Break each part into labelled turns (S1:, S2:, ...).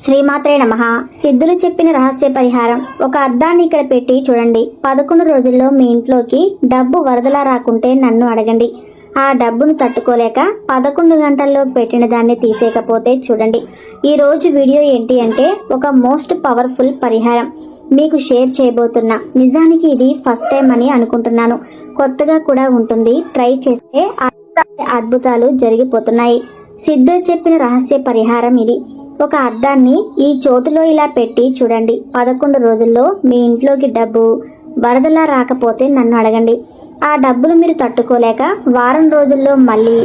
S1: శ్రీమాత్రే నమ. సిద్ధులు చెప్పిన రహస్య పరిహారం. ఒక అద్దాన్ని ఇక్కడ పెట్టి చూడండి. పదకొండు రోజుల్లో మీ ఇంట్లోకి డబ్బు వరదలా రాకుంటే నన్ను అడగండి. ఆ డబ్బును తట్టుకోలేక పదకొండు గంటల్లో పెట్టిన దాన్ని తీసేయకపోతే చూడండి. ఈ రోజు వీడియో ఏంటి అంటే ఒక మోస్ట్ పవర్ఫుల్ పరిహారం. మీకు షేర్ చేయబోతున్నా. నిజానికి ఇది ఫస్ట్ టైం అని అనుకుంటున్నాను. కొత్తగా కూడా ఉంటుంది. ట్రై చేస్తే అద్భుతాలు జరిగిపోతున్నాయి. సిద్ధు చెప్పిన రహస్య పరిహారం ఇది. ఒక అద్దాన్ని ఈ చోటులో ఇలా పెట్టి చూడండి. పదకొండు రోజుల్లో మీ ఇంట్లోకి డబ్బు వరదలా రాకపోతే నన్ను అడగండి. ఆ డబ్బులు మీరు తట్టుకోలేక వారం రోజుల్లో మళ్ళీ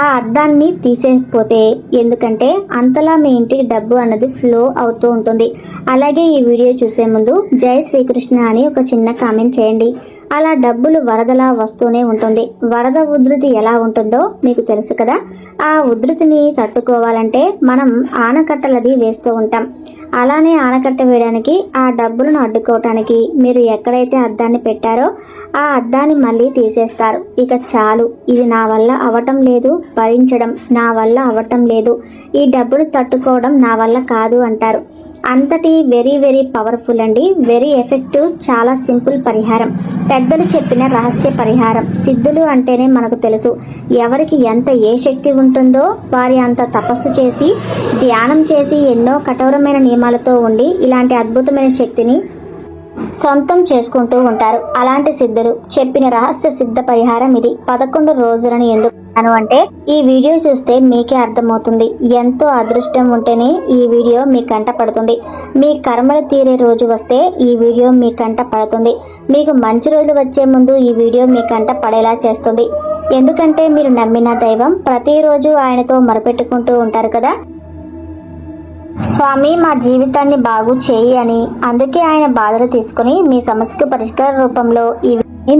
S1: ఆ అద్దాన్ని తీసేకపోతే ఎందుకంటే అంతలా మీ ఇంటికి డబ్బు అన్నది ఫ్లో అవుతూ ఉంటుంది. అలాగే ఈ వీడియో చూసే ముందు జై శ్రీకృష్ణ అని ఒక చిన్న కామెంట్ చేయండి. అలా డబ్బులు వరదలా వస్తూనే ఉంటుంది. వరద ఉధృతి ఎలా ఉంటుందో మీకు తెలుసు కదా? ఆ ఉధృతిని తట్టుకోవాలంటే మనం ఆనకట్టలది వేస్తూ ఉంటాం. అలానే ఆనకట్ట వేయడానికి ఆ డబ్బులను అడ్డుకోవటానికి మీరు ఎక్కడైతే అద్దాన్ని పెట్టారో ఆ అద్దాన్ని మళ్ళీ తీసేస్తారు. ఇక చాలు. ఇది నా వల్ల అవటం లేదు భరించడం నా వల్ల అవటం లేదు. ఈ డబ్బులు తట్టుకోవడం నా వల్ల కాదు అంటారు. అంతటి వెరీ వెరీ పవర్ఫుల్ అండి. వెరీ ఎఫెక్టివ్ చాలా సింపుల్ పరిహారం. పెద్దలు చెప్పిన రహస్య పరిహారం. సిద్ధులు అంటేనే మనకు తెలుసు. ఎవరికి ఎంత ఏ శక్తి ఉంటుందో వారి అంత తపస్సు చేసి ధ్యానం చేసి ఎన్నో కఠోరమైన నియమాలతో ఉండి ఇలాంటి అద్భుతమైన శక్తిని సొంతం చేసుకుంటూ ఉంటారు. అలాంటి సిద్ధులు చెప్పిన రహస్య సిద్ధ పరిహారం ఇది. పదకొండు రోజులను ఎందుకు చేశాను అంటే ఈ వీడియో చూస్తే మీకే అర్థమవుతుంది. ఎంతో అదృష్టం ఉంటేనే ఈ వీడియో మీ కంట పడుతుంది. మీ కర్మలు తీరే రోజు వస్తే ఈ వీడియో మీ కంట పడుతుంది. మీకు మంచి రోజులు వచ్చే ముందు ఈ వీడియో మీ కంట పడేలా చేస్తుంది. ఎందుకంటే మీరు నమ్మిన దైవం ప్రతిరోజు ఆయనతో మరపెట్టుకుంటూ ఉంటారు కదా? స్వామి మా జీవితాన్ని బాగు చేయి అని. అందుకే ఆయన బాధలు తీసుకుని మీ సమస్యకు పరిష్కార రూపంలో ఈ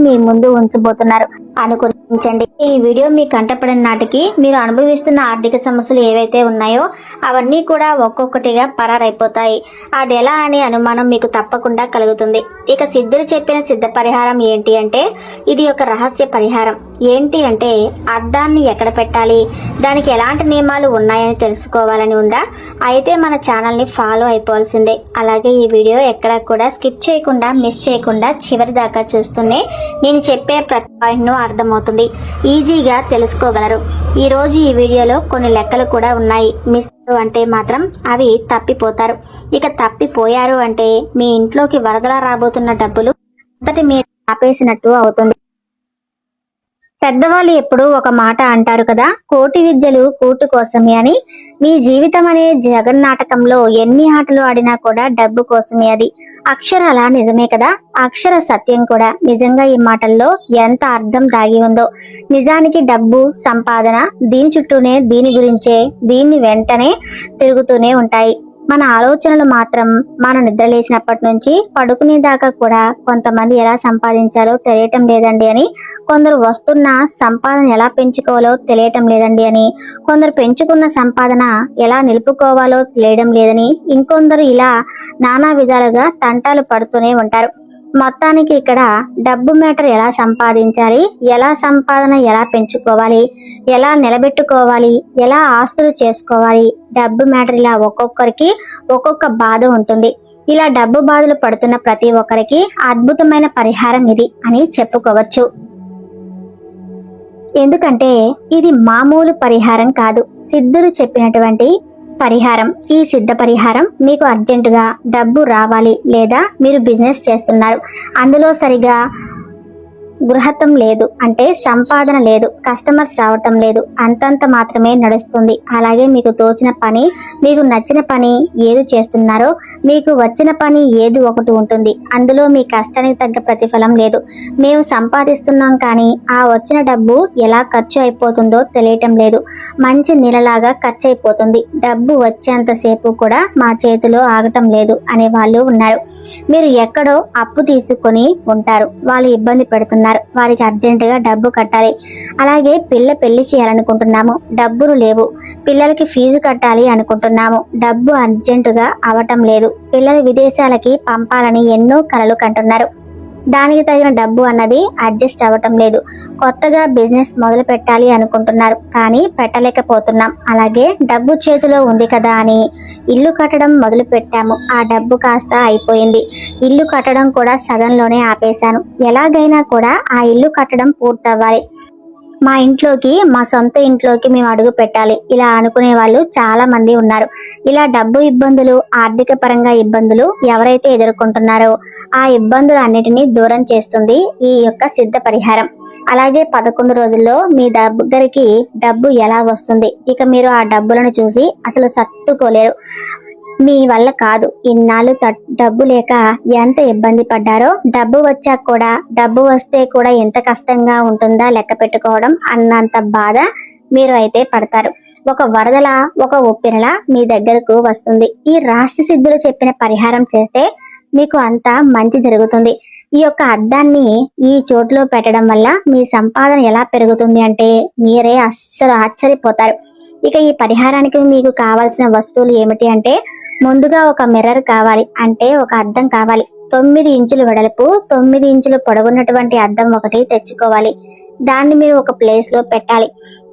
S1: మీ ముందు ఉంచబోతున్నారు. అనుకుంచండి ఈ వీడియో మీ కంటపడిన నాటికి మీరు అనుభవిస్తున్న ఆర్థిక సమస్యలు ఏవైతే ఉన్నాయో అవన్నీ కూడా ఒక్కొక్కటిగా పరారైపోతాయి. అది ఎలా అనే అనుమానం మీకు తప్పకుండా కలుగుతుంది. ఇక సిద్ధులు చెప్పిన సిద్ధ పరిహారం ఏంటి అంటే ఇది ఒక రహస్య పరిహారం. ఏంటి అంటే అద్దాన్ని ఎక్కడ పెట్టాలి? దానికి ఎలాంటి నియమాలు ఉన్నాయని తెలుసుకోవాలని ఉందా? అయితే మన ఛానల్ని ఫాలో అయిపోవాల్సిందే. అలాగే ఈ వీడియో ఎక్కడ కూడా స్కిప్ చేయకుండా మిస్ చేయకుండా చివరి దాకా చూస్తూనే నేను చెప్పే ప్రతి పాయింట్ను అర్థమవుతుంది. ఈజీగా తెలుసుకోగలరు. ఈరోజు ఈ వీడియోలో కొన్ని లెక్కలు కూడా ఉన్నాయి. మిస్ అంటే మాత్రం అవి తప్పిపోతారు. ఇక తప్పిపోయారు అంటే మీ ఇంట్లోకి వరదలా రాబోతున్న డబ్బులు అంతటి మీరు ఆపేసినట్టు అవుతుంది. పెద్దవాళ్ళు ఎప్పుడూ ఒక మాట అంటారు కదా కోటి విద్యలు కూటు కోసమే అని. మీ జీవితం అనే జగన్నాటకంలో ఎన్ని ఆటలు ఆడినా కూడా డబ్బు కోసమే అది. అక్షరాల నిజమే కదా అక్షర సత్యం కూడా. నిజంగా ఈ మాటల్లో ఎంత అర్థం దాగి ఉందో. నిజానికి డబ్బు సంపాదన దీని చుట్టూనే దీని గురించే దీన్ని వెంటనే తిరుగుతూనే ఉంటాయి. మన ఆలోచనలు మాత్రం మనం నిద్రలేచినప్పటి నుంచి పడుకునే దాకా కూడా కొంతమంది ఎలా సంపాదించాలో తెలియటం లేదండి అని కొందరు వస్తున్న సంపాదన ఎలా పెంచుకోవాలో తెలియటం లేదండి అని కొందరు పెంచుకున్న సంపాదన ఎలా నిలుపుకోవాలో తెలియడం లేదని ఇంకొందరు ఇలా నానా విధాలుగా తంటాలు పడుతూనే ఉంటారు. మొత్తానికి ఇక్కడ డబ్బు మ్యాటర్ ఎలా సంపాదించాలి ఎలా సంపాదన ఎలా పెంచుకోవాలి ఎలా నిలబెట్టుకోవాలి ఎలా ఆస్తులు చేసుకోవాలి డబ్బు మ్యాటర్ ఇలా ఒక్కొక్కరికి ఒక్కొక్క బాధ ఉంటుంది. ఇలా డబ్బు బాధలు పడుతున్న ప్రతి ఒక్కరికి అద్భుతమైన పరిహారం ఇది అని చెప్పుకోవచ్చు. ఎందుకంటే ఇది మామూలు పరిహారం కాదు. సిద్ధులు చెప్పినటువంటి పరిహారం. ఈ సిద్ధ పరిహారం మీకు అర్జెంటుగా డబ్బు రావాలి లేదా మీరు బిజినెస్ చేస్తున్నారు. అందులో సరిగా గృహత్వం లేదు అంటే సంపాదన లేదు కస్టమర్స్ రావటం లేదు అంతంత మాత్రమే నడుస్తుంది. అలాగే మీకు తోచిన పని మీకు నచ్చిన పని ఏది చేస్తున్నారో మీకు వచ్చిన పని ఏది ఒకటి ఉంటుంది. అందులో మీ కష్టానికి తగ్గ ప్రతిఫలం లేదు. మేము సంపాదిస్తున్నాం కానీ ఆ వచ్చిన డబ్బు ఎలా ఖర్చు అయిపోతుందో తెలియటం లేదు. మంచి నెలలాగా ఖర్చు అయిపోతుంది. డబ్బు వచ్చేంతసేపు కూడా మా చేతిలో ఆగటం లేదు అనే వాళ్ళు ఉన్నారు. మీరు ఎక్కడో అప్పు తీసుకొని ఉంటారు. వాళ్ళు ఇబ్బంది పెడుతున్నారు. వారికి అర్జెంటుగా డబ్బు కట్టాలి. అలాగే పిల్ల పెళ్ళి చేయాలనుకుంటున్నాము. డబ్బులు లేవు. పిల్లలకి ఫీజు కట్టాలి అనుకుంటున్నాము. డబ్బు అర్జెంటుగా అవటం లేదు. పిల్లలు విదేశాలకి పంపాలని ఎన్నో కలలు కంటున్నారు. దానికి తగిన డబ్బు అన్నది అడ్జస్ట్ అవ్వటం లేదు. కొత్తగా బిజినెస్ మొదలు పెట్టాలి అనుకుంటున్నారు కానీ పెట్టలేకపోతున్నాం. అలాగే డబ్బు చేతిలో ఉంది కదా అని ఇల్లు కట్టడం మొదలు పెట్టాము. ఆ డబ్బు కాస్త అయిపోయింది. ఇల్లు కట్టడం కూడా సగంలోనే ఆపేశాను. ఎలాగైనా కూడా ఆ ఇల్లు కట్టడం పూర్తవ్వాలి. మా ఇంట్లోకి మా సొంత ఇంట్లోకి మేము అడుగు పెట్టాలి. ఇలా అనుకునే వాళ్ళు చాలా మంది ఉన్నారు. ఇలా డబ్బు ఇబ్బందులు ఆర్థిక పరంగా ఇబ్బందులు ఎవరైతే ఎదుర్కొంటున్నారో ఆ ఇబ్బందులు అన్నిటినీ దూరం చేస్తుంది ఈ యొక్క సిద్ధ పరిహారం. అలాగే పదకొండు రోజుల్లో మీ దగ్గరికి డబ్బు ఎలా వస్తుంది? ఇక మీరు ఆ డబ్బులను చూసి అసలు సత్తుకోలేరు. మీ వల్ల కాదు. ఇన్నాళ్ళు డబ్బు లేక ఎంత ఇబ్బంది పడ్డారో డబ్బు వచ్చాక కూడా డబ్బు వస్తే కూడా ఎంత కష్టంగా ఉంటుందా లెక్క పెట్టుకోవడం అన్నంత బాధ మీరు అయితే పడతారు. ఒక వరదల ఒక ఒప్పినలా మీ దగ్గరకు వస్తుంది. ఈ రాశి సిద్ధులు చెప్పిన పరిహారం చేస్తే మీకు అంతా మంచి జరుగుతుంది. ఈ యొక్క అద్దాన్ని ఈ చోట్లో పెట్టడం వల్ల మీ సంపాదన ఎలా పెరుగుతుంది అంటే మీరే అస్సలు ఆశ్చర్యపోతారు. ఇక ఈ పరిహారానికి మీకు కావాల్సిన వస్తువులు ఏమిటి అంటే ముందుగా ఒక మిర్రర్ కావాలి. అంటే ఒక అద్దం కావాలి. తొమ్మిది ఇంచులు వెడల్పు తొమ్మిది ఇంచులు పొడవున్నటువంటి అద్దం ఒకటి తెచ్చుకోవాలి. దాన్ని మీరు ఒక ప్లేస్లో పెట్టాలి.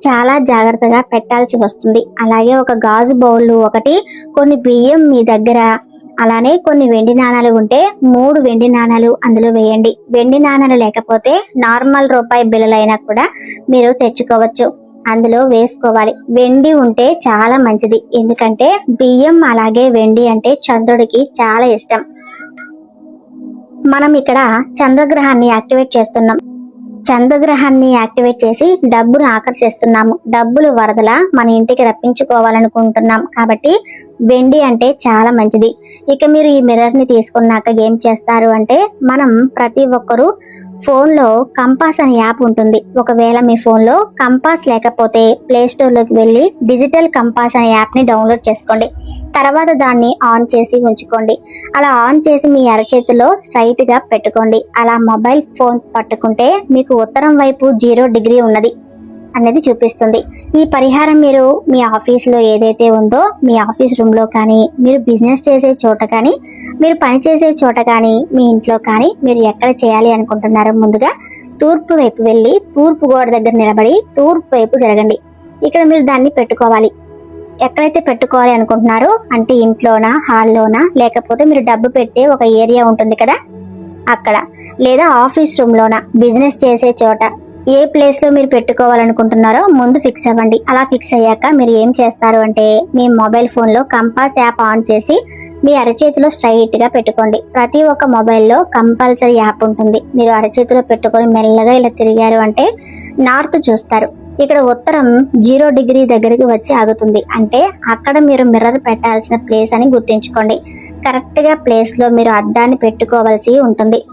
S1: చాలా జాగ్రత్తగా పెట్టాల్సి వస్తుంది. అలాగే ఒక గాజు బౌల్ ఒకటి కొన్ని బియ్యం మీ దగ్గర అలానే కొన్ని వెండి నాణాలు ఉంటే మూడు వెండి నాణాలు అందులో వేయండి. వెండి నాణాలు లేకపోతే నార్మల్ రూపాయి బిల్లులైనా కూడా మీరు తెచ్చుకోవచ్చు. అందులో వేసుకోవాలి. వెండి ఉంటే చాలా మంచిది. ఎందుకంటే బియ్యం అలాగే వెండి అంటే చంద్రుడికి చాలా ఇష్టం. మనం ఇక్కడ చంద్రగ్రహాన్ని యాక్టివేట్ చేస్తున్నాం. చంద్రగ్రహాన్ని యాక్టివేట్ చేసి డబ్బును ఆకర్షిస్తున్నాము. డబ్బులు వరదల మన ఇంటికి రప్పించుకోవాలనుకుంటున్నాం. కాబట్టి వెండి అంటే చాలా మంచిది. ఇక మీరు ఈ మిర్రర్ని తీసుకున్నాక ఏం చేస్తారు అంటే మనం ప్రతి ఒక్కరూ ఫోన్లో కంపాస్ అనే యాప్ ఉంటుంది. ఒకవేళ మీ ఫోన్లో కంపాస్ లేకపోతే ప్లే వెళ్ళి డిజిటల్ కంపాస్ అనే యాప్ని డౌన్లోడ్ చేసుకోండి. తర్వాత దాన్ని ఆన్ చేసి ఉంచుకోండి. అలా ఆన్ చేసి మీ అరచేతిలో స్ట్రైట్గా పెట్టుకోండి. అలా మొబైల్ ఫోన్ పట్టుకుంటే మీకు ఉత్తరం వైపు జీరో డిగ్రీ ఉన్నది. అనేది చూపిస్తుంది. ఈ పరిహారం మీరు మీ ఆఫీస్లో ఏదైతే ఉందో మీ ఆఫీస్ రూమ్లో కానీ మీరు బిజినెస్ చేసే చోట కానీ మీరు పని చేసే చోట కానీ మీ ఇంట్లో కానీ మీరు ఎక్కడ చేయాలి అనుకుంటున్నారో ముందుగా తూర్పు వైపు వెళ్ళి తూర్పు గోడ దగ్గర నిలబడి తూర్పు వైపు జరగండి ఇక్కడ మీరు దాన్ని పెట్టుకోవాలి. ఎక్కడైతే పెట్టుకోవాలి అనుకుంటున్నారో అంటే ఇంట్లోనా హాల్లోనా లేకపోతే మీరు డబ్బు పెట్టే ఒక ఏరియా ఉంటుంది కదా అక్కడ. లేదా ఆఫీస్ రూమ్లోనా బిజినెస్ చేసే చోట. ఏ ప్లేస్లో మీరు పెట్టుకోవాలనుకుంటున్నారో ముందు ఫిక్స్ అవ్వండి. అలా ఫిక్స్ అయ్యాక మీరు ఏం చేస్తారు అంటే మీ మొబైల్ ఫోన్లో కంపాస్ యాప్ ఆన్ చేసి మీ అరచేతిలో స్ట్రైట్గా పెట్టుకోండి. ప్రతి ఒక్క మొబైల్లో కంపల్సరీ యాప్ ఉంటుంది. మీరు అరచేతిలో పెట్టుకొని మెల్లగా ఇలా తిరిగారు అంటే నార్త్ చూస్తారు. ఇక్కడ ఉత్తరం జీరో డిగ్రీ దగ్గరికి వచ్చి ఆగుతుంది. అంటే అక్కడ మీరు మిర్రర్ పెట్టాల్సిన ప్లేస్ అని గుర్తుంచుకోండి. కరెక్ట్గా ప్లేస్లో మీరు అద్దాన్ని పెట్టుకోవాల్సి ఉంటుంది.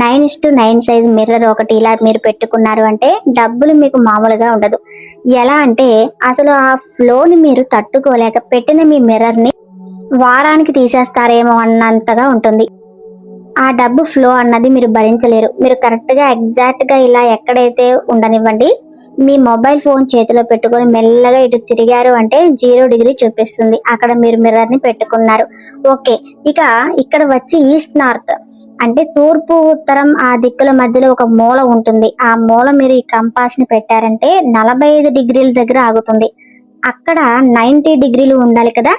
S1: Nine is to nine size mirror ఒకటి ఇలా మీరు పెట్టుకున్నారు అంటే డబ్బులు మీకు మామూలుగా ఉండదు. ఎలా అంటే అసలు ఆ ఫ్లోని మీరు తట్టుకోలేక పెట్టిన మీ మిర్రర్ని వారానికి తీసేస్తారేమో అన్నంతగా ఉంటుంది. ఆ డబ్బు ఫ్లో అన్నది మీరు భరించలేరు. మీరు కరెక్ట్గా ఎగ్జాక్ట్గా ఇలా ఎక్కడైతే ఉండనివ్వండి మీ మొబైల్ ఫోన్ చేతిలో పెట్టుకొని మెల్లగా ఇటు తిరిగారు అంటే జీరో డిగ్రీ చూపిస్తుంది. అక్కడ మీరు మిర్రర్ని పెట్టుకున్నారు. ఓకే ఇక ఇక్కడ వచ్చి ఈస్ట్ నార్త్. అంటే తూర్పు ఉత్తరం ఆ దిక్కుల మధ్యలో ఒక మూల ఉంటుంది. ఆ మూల మీరు ఈ కంపాస్ని పెట్టారంటే నలభై ఐదు డిగ్రీల దగ్గర ఆగుతుంది. అక్కడ నైన్టీ డిగ్రీలు ఉండాలి కదా?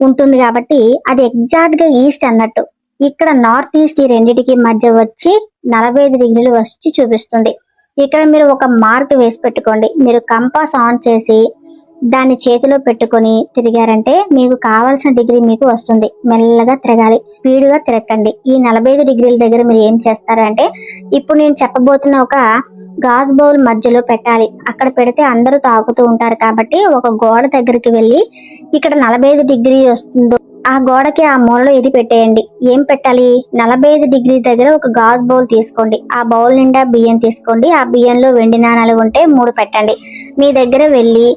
S1: ఉంటుంది కాబట్టి అది ఎగ్జాక్ట్గా ఈస్ట్ అన్నట్టు. ఇక్కడ నార్త్ ఈస్ట్ ఈ రెండింటికి మధ్య వచ్చి నలభై ఐదు డిగ్రీలు వచ్చి చూపిస్తుంది. ఇక్కడ మీరు ఒక మార్క్ వేసి పెట్టుకోండి. మీరు కంపాస్ ఆన్ చేసి దాన్ని చేతిలో పెట్టుకొని తిరిగారంటే మీకు కావాల్సిన డిగ్రీ మీకు వస్తుంది. మెల్లగా తిరగాలి. స్పీడ్గా తిరగండి. ఈ నలభై ఐదు డిగ్రీల దగ్గర మీరు ఏం చేస్తారంటే ఇప్పుడు నేను చెప్పబోతున్న ఒక గాజ్ బౌల్ మధ్యలో పెట్టాలి. అక్కడ పెడితే అందరూ తాగుతూ ఉంటారు కాబట్టి ఒక గోడ దగ్గరికి వెళ్ళి ఇక్కడ నలభై ఐదు డిగ్రీ వస్తుందో ఆ గోడకి ఆ మూలలో ఇది పెట్టేయండి. ఏం పెట్టాలి? నలభై ఐదు డిగ్రీ దగ్గర ఒక గాజ్ బౌల్ తీసుకోండి. ఆ బౌల్ నిండా బియ్యం తీసుకోండి. ఆ బియ్యంలో వెండి నాణాలు ఉంటే మూడు పెట్టండి. మీ దగ్గర వెళ్ళి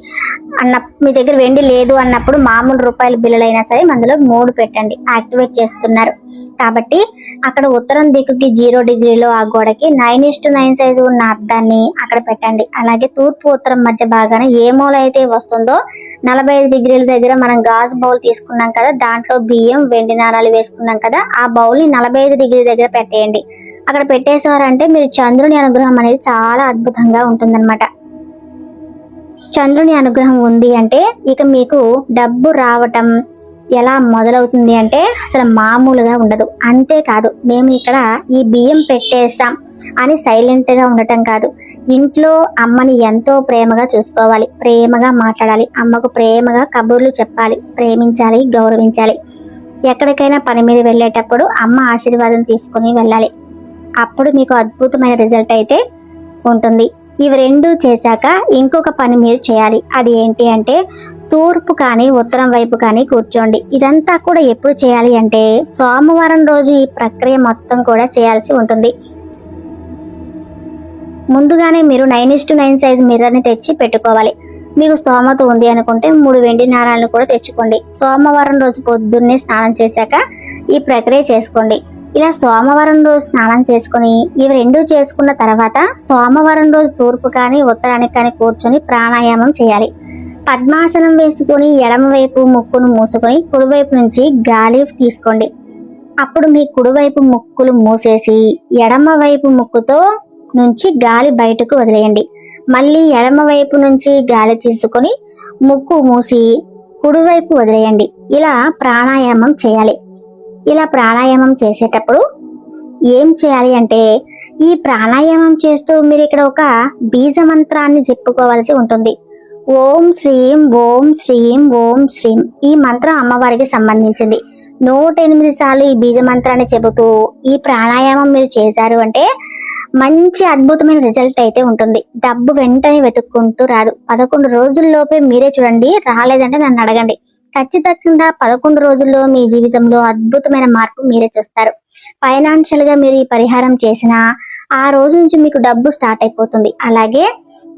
S1: అన్న మీ దగ్గర వెండి లేదు అన్నప్పుడు మామూలు రూపాయల బిల్లులైనా సరే అందులో మూడు పెట్టండి. యాక్టివేట్ చేస్తున్నారు. కాబట్టి అక్కడ ఉత్తరం దిక్కుకి జీరో డిగ్రీలో ఆ గోడకి నైన్ ఇస్ నైన్ సైజు ఉన్న అద్దాన్ని అక్కడ పెట్టండి. అలాగే తూర్పు ఉత్తరం మధ్య భాగాన ఏ మూల అయితే వస్తుందో నలభై ఐదు డిగ్రీల దగ్గర మనం గాజు బౌల్ తీసుకున్నాం కదా దాని దాంట్లో బియ్యం వెండి నాణాలు వేసుకున్నాం కదా ఆ బౌల్ని నలభై ఐదు డిగ్రీ దగ్గర పెట్టేయండి. అక్కడ పెట్టేసేవారంటే మీరు చంద్రుని అనుగ్రహం అనేది చాలా అద్భుతంగా ఉంటుందన్నమాట. చంద్రుని అనుగ్రహం ఉంది అంటే ఇక మీకు డబ్బు రావటం ఎలా మొదలవుతుంది అంటే అసలు మామూలుగా ఉండదు. అంతేకాదు మేము ఇక్కడ ఈ బియ్యం పెట్టేస్తాం అని సైలెంట్గా ఉండటం కాదు. ఇంట్లో అమ్మని ఎంతో ప్రేమగా చూసుకోవాలి ప్రేమగా మాట్లాడాలి అమ్మకు ప్రేమగా కబుర్లు చెప్పాలి ప్రేమించాలి గౌరవించాలి. ఎక్కడికైనా పని మీద వెళ్ళేటప్పుడు అమ్మ ఆశీర్వాదం తీసుకుని వెళ్ళాలి. అప్పుడు మీకు అద్భుతమైన రిజల్ట్ అయితే ఉంటుంది. ఇవి రెండు చేశాక ఇంకొక పని మీరు చేయాలి. అది ఏంటి అంటే తూర్పు కానీ ఉత్తరం వైపు కానీ కూర్చోండి. ఇదంతా కూడా ఎప్పుడు చేయాలి అంటే సోమవారం రోజు ఈ ప్రక్రియ మొత్తం కూడా చేయాల్సి ఉంటుంది. ముందుగానే మీరు nine is to nine size మిర్రర్ని తెచ్చి పెట్టుకోవాలి. మీకు స్తోమత ఉంది అనుకుంటే మూడు వెండి నాణాలను కూడా తెచ్చుకోండి. సోమవారం రోజు పొద్దున్నే స్నానం చేశాక ఈ ప్రక్రియ చేసుకోండి. ఇలా సోమవారం రోజు స్నానం చేసుకుని ఇవి రెండు చేసుకున్న తర్వాత సోమవారం రోజు తూర్పు కానీ ఉత్తరానికి కానీ కూర్చొని ప్రాణాయామం చేయాలి. పద్మాసనం వేసుకొని ఎడమ వైపు ముక్కును మూసుకొని కుడివైపు నుంచి గాలి తీసుకోండి. అప్పుడు మీ కుడివైపు ముక్కులు మూసేసి ఎడమ వైపు ముక్కుతో నుంచి గాలి బయటకు వదిలేయండి. మళ్ళీ ఎడమ వైపు నుంచి గాలి తీసుకొని ముక్కు మూసి కుడివైపు వదిలేయండి. ఇలా ప్రాణాయామం చేయాలి. ఇలా ప్రాణాయామం చేసేటప్పుడు ఏం చేయాలి అంటే ఈ ప్రాణాయామం చేస్తూ మీరు ఇక్కడ ఒక బీజ మంత్రాన్ని చెప్పుకోవాల్సి ఉంటుంది. ఓం శ్రీం ఓం శ్రీం ఓం శ్రీం ఈ మంత్రం అమ్మవారికి సంబంధించింది. నూట ఎనిమిది సార్లు ఈ బీజ మంత్రాన్ని చెబుతూ ఈ ప్రాణాయామం మీరు చేశారు అంటే మంచి అద్భుతమైన రిజల్ట్ అయితే ఉంటుంది. డబ్బు వెంటనే వెతుక్కుంటూ రాదు. పదకొండు రోజుల్లోపే మీరే చూడండి రాలేదంటే నన్ను అడగండి. ఖచ్చితంగా పదకొండు రోజుల్లో మీ జీవితంలో అద్భుతమైన మార్పు మీరే చూస్తారు. ఫైనాన్షియల్గా మీరు ఈ పరిహారం చేసినా ఆ రోజు నుంచి మీకు డబ్బు స్టార్ట్ అయిపోతుంది. అలాగే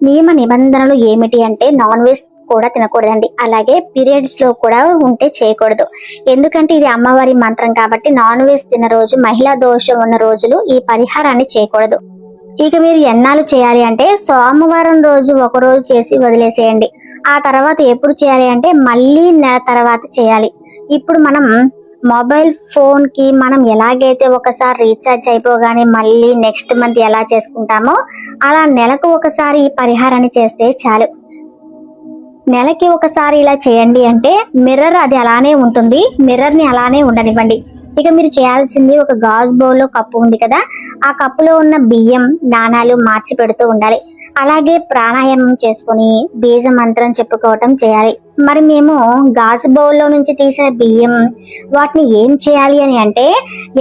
S1: నియమ నిబంధనలు ఏమిటి అంటే నాన్ వెజ్ కూడా తినకూడదండి. అలాగే పీరియడ్స్లో కూడా ఉంటే చేయకూడదు. ఎందుకంటే ఇది అమ్మవారి మంత్రం కాబట్టి నాన్ వెజ్ తిన్న రోజు మహిళా దోషం ఉన్న రోజులు ఈ పరిహారాన్ని చేయకూడదు. ఇక మీరు ఎన్నాళ్ళు చేయాలి అంటే సోమవారం రోజు ఒక రోజు చేసి వదిలేసేయండి. ఆ తర్వాత ఎప్పుడు చేయాలి అంటే మళ్ళీ నెల తర్వాత చేయాలి. ఇప్పుడు మనం మొబైల్ ఫోన్కి మనం ఎలాగైతే ఒకసారి రీఛార్జ్ అయిపోగానే మళ్ళీ నెక్స్ట్ మంత్ ఎలా చేసుకుంటామో అలా నెలకు ఒకసారి ఈ పరిహారాన్ని చేస్తే చాలు. నెలకి ఒకసారి ఇలా చేయండి అంటే మిర్రర్ అది అలానే ఉంటుంది. మిర్రర్ని అలానే ఉండనివ్వండి. ఇక మీరు చేయాల్సింది ఒక గాజు బౌల్లో కప్పు ఉంది కదా ఆ కప్పులో ఉన్న బియ్యం నాణాలు మార్చి పెడుతూ ఉండాలి. అలాగే ప్రాణాయామం చేసుకుని బీజ మంత్రం చెప్పుకోవటం చేయాలి. మరి మేము గాజు బౌల్లో నుంచి తీసిన బియ్యం వాటిని ఏం చేయాలి అని అంటే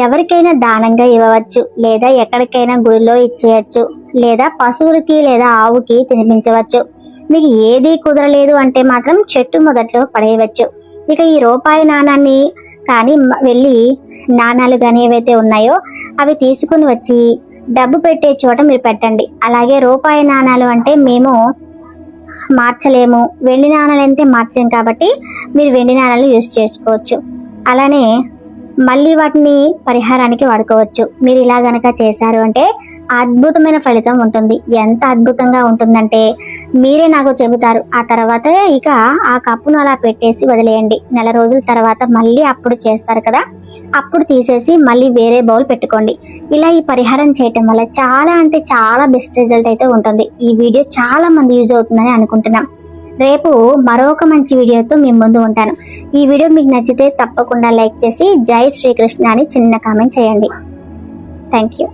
S1: ఎవరికైనా దానంగా ఇవ్వవచ్చు లేదా ఎక్కడికైనా గుడిలో ఇచ్చేయచ్చు లేదా పశువులకి లేదా ఆవుకి తినిపించవచ్చు. మీకు ఏది కుదరలేదు అంటే మాత్రం చెట్టు మొదట్లో పడేయవచ్చు. ఇక ఈ రూపాయి నాణాన్ని కానీ వెళ్ళి నాణాలు కానీ ఏవైతే ఉన్నాయో అవి తీసుకుని వచ్చి డబ్బు పెట్టే చోట మీరు పెట్టండి. అలాగే రూపాయి నాణాలు అంటే మేము మార్చలేము. వెండి నాణాలు అంటే మార్చలేము కాబట్టి మీరు వెండి నాణాలు యూజ్ చేసుకోవచ్చు. అలానే మళ్ళీ వాటిని పరిహారానికి వాడుకోవచ్చు. మీరు ఇలా గనక చేశారు అంటే అద్భుతమైన ఫలితం ఉంటుంది. ఎంత అద్భుతంగా ఉంటుందంటే మీరే నాకు చెబుతారు. ఆ తర్వాత ఇక ఆ కప్పును అలా పెట్టేసి వదిలేయండి. నెల రోజుల తర్వాత మళ్ళీ అప్పుడు చేస్తారు కదా అప్పుడు తీసేసి మళ్ళీ వేరే బౌల్ పెట్టుకోండి. ఇలా ఈ పరిహారం చేయటం వల్ల చాలా అంటే చాలా బెస్ట్ రిజల్ట్ అయితే ఉంటుంది. ఈ వీడియో చాలా మంది యూజ్ అవుతుందని అనుకుంటున్నాం. రేపు మరొక మంచి వీడియోతో మీ ముందు ఉంటాను. ఈ వీడియో మీకు నచ్చితే తప్పకుండా లైక్ చేసి జై శ్రీకృష్ణ అని చిన్న కామెంట్ చేయండి. Thank you.